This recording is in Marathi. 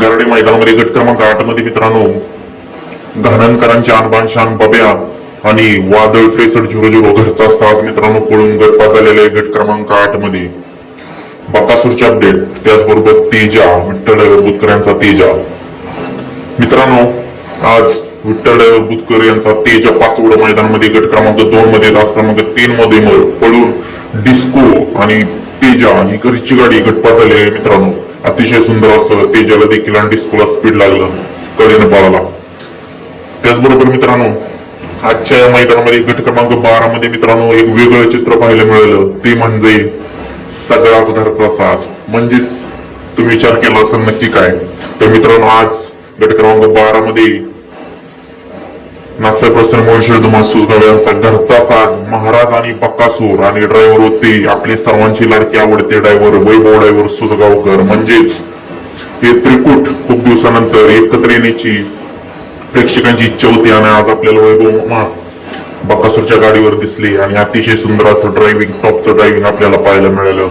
गरडे मैदानामध्ये गट क्रमांक आठमध्ये मित्रांनो घाणनकरांचे आणबान शान बब्या आणि वादळ त्रेसष्ट झिरो झिरो घरचा साज मित्रांनो पळून गट झालेला आहे गट क्रमांक आठमध्ये. बकासूरचे अपडेट त्याचबरोबर तेजा विठ्ठल बुतकर यांचा तेजा. मित्रांनो आज विठ्ठल बुतकर यांचा तेजा पाचवड मैदानामध्ये गट क्रमांक दोन मध्ये तास क्रमांक तीन मध्ये पळून डिस्को आणि तेजा ही घरची गाडी गटपा झाली आहे मित्रांनो. अतिशय सुंदर असं तेजाला देखील आणि डिस्कोला स्पीड लागलं. कडेनं बॉलाला त्याचबरोबर मित्रांनो आजच्या या मैदानामध्ये गट क्रमांक बारा मध्ये मित्रांनो एक वेगळं चित्र पाहायला मिळालं. ते म्हणजे सगळाच घरचा साच म्हणजेच तुम्ही विचार केला असेल नक्की काय? तर मित्रांनो आज गट क्रमांक बारा मध्ये नाथसाई प्रसन्न मोळशेर दुमा यांचा घरचा साज महाराज आणि बक्कासूर आणि ड्रायव्हर होते आपले सर्वांची लाडकी आवडते ड्रायव्हर वैभव ड्रायव्हर सुजगावकर. म्हणजेच हे त्रिकूट खूप दिवसानंतर एकत्र येण्याची प्रेक्षकांची इच्छा होती आणि आज आपल्याला वैभव मा बकासूरच्या गाडीवर दिसली आणि अतिशय सुंदर असं ड्रायव्हिंग टॉपचं ड्रायव्हिंग आपल्याला पाहायला मिळालं.